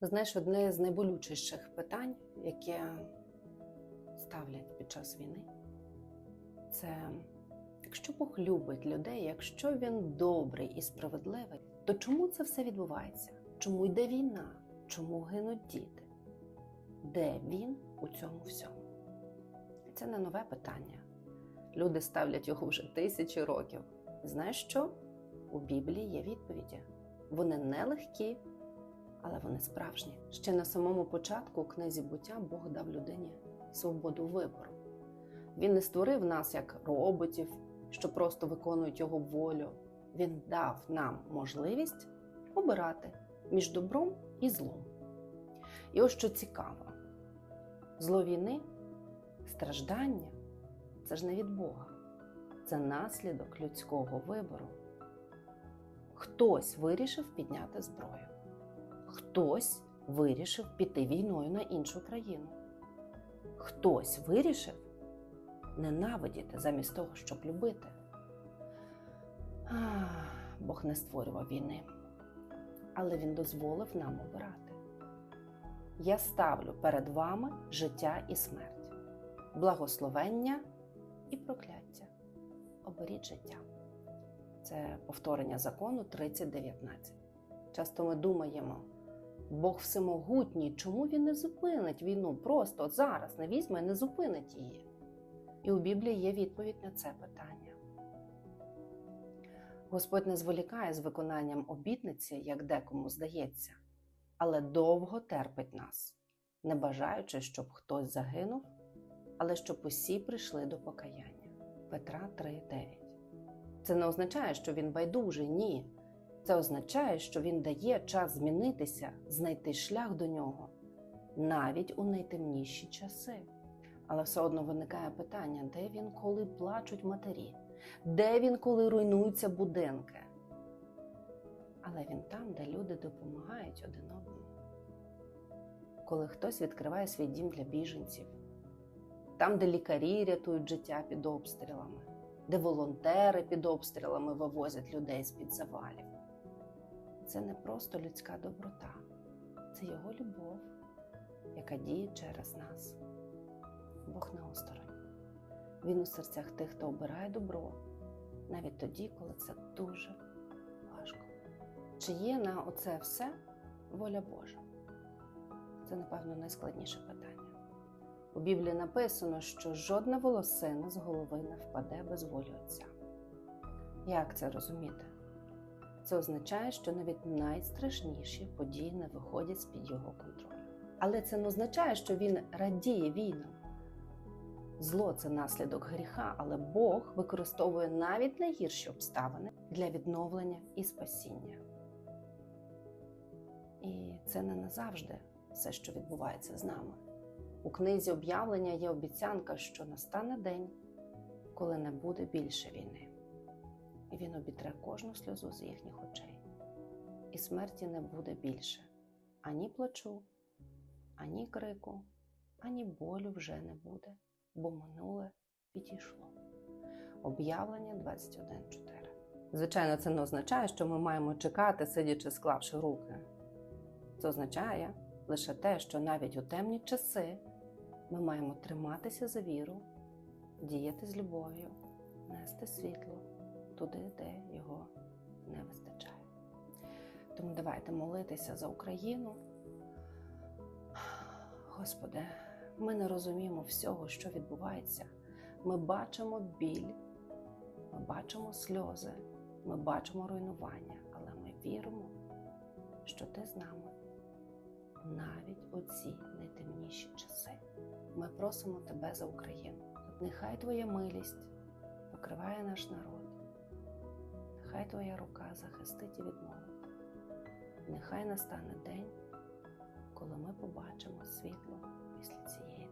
Знаєш, одне з найболючіших питань, яке ставлять під час війни, це якщо Бог любить людей, якщо він добрий і справедливий, то чому це все відбувається? Чому йде війна? Чому гинуть діти? Де він у цьому всьому? Це не нове питання. Люди ставлять його вже тисячі років. Знаєш що? У Біблії є відповіді. Вони нелегкі, але вони справжні. Ще на самому початку у книзі буття Бог дав людині свободу вибору. Він не створив нас як роботів, що просто виконують його волю. Він дав нам можливість обирати між добром і злом. І ось що цікаво: зло війни, страждання це ж не від Бога, це наслідок людського вибору. Хтось вирішив підняти зброю, хтось вирішив піти війною на іншу країну, хтось вирішив ненавидіти замість того, щоб любити. Ах, Бог не створював війни, але Він дозволив нам обирати. Я ставлю перед вами життя і смерть, благословення і прокляття. Оберіть життя. Це повторення закону 30.19. Часто ми думаємо, Бог всемогутній, чому він не зупинить війну? Просто зараз не візьме не зупинить її. І у Біблії є відповідь на це питання. Господь не зволікає з виконанням обітниці, як декому здається, але довго терпить нас, не бажаючи, щоб хтось загинув, але щоб усі прийшли до покаяння. Петра 3:9. Це не означає, що він байдужий, ні. Це означає, що він дає час змінитися, знайти шлях до нього, навіть у найтемніші часи. Але все одно виникає питання, де він, коли плачуть матері, де він, коли руйнуються будинки. Але він там, де люди допомагають один одному. Коли хтось відкриває свій дім для біженців, там, де лікарі рятують життя під обстрілами, де волонтери під обстрілами вивозять людей з-під завалів. Це не просто людська доброта, це його любов, яка діє через нас. Бог не осторонь. Він у серцях тих, хто обирає добро, навіть тоді, коли це дуже важко. Чи є на оце все воля Божа? Це, напевно, найскладніше питання. У Біблії написано, що жодна волосина з голови не впаде без волі Отця. Як це розуміти? Це означає, що навіть найстрашніші події не виходять з-під його контролю. Але це не означає, що він радіє війнам. Зло це наслідок гріха, але Бог використовує навіть найгірші обставини для відновлення і спасіння. І це не назавжди все, що відбувається з нами. У книзі об'явлення є обіцянка, що настане день, коли не буде більше війни, він обітре кожну сльозу з їхніх очей, і смерті не буде більше ані плачу, ані крику, ані болю вже не буде, бо минуле підійшло. Об'явлення 21.4. Звичайно, це не означає, що ми маємо чекати, сидячи, склавши руки. Це означає лише те, що навіть у темні часи ми маємо триматися за віру, діяти з любов'ю, нести світло туди, де його не вистачає. Тому давайте молитися за Україну. Господи, ми не розуміємо всього, що відбувається. Ми бачимо біль, ми бачимо сльози, ми бачимо руйнування, але ми віримо, що ти з нами навіть у ці найтемніші часи. Ми просимо тебе за Україну. Нехай Твоя милість покриває наш народ, нехай Твоя рука захистить і відмовить. Нехай настане день, коли ми побачимо світло після цієї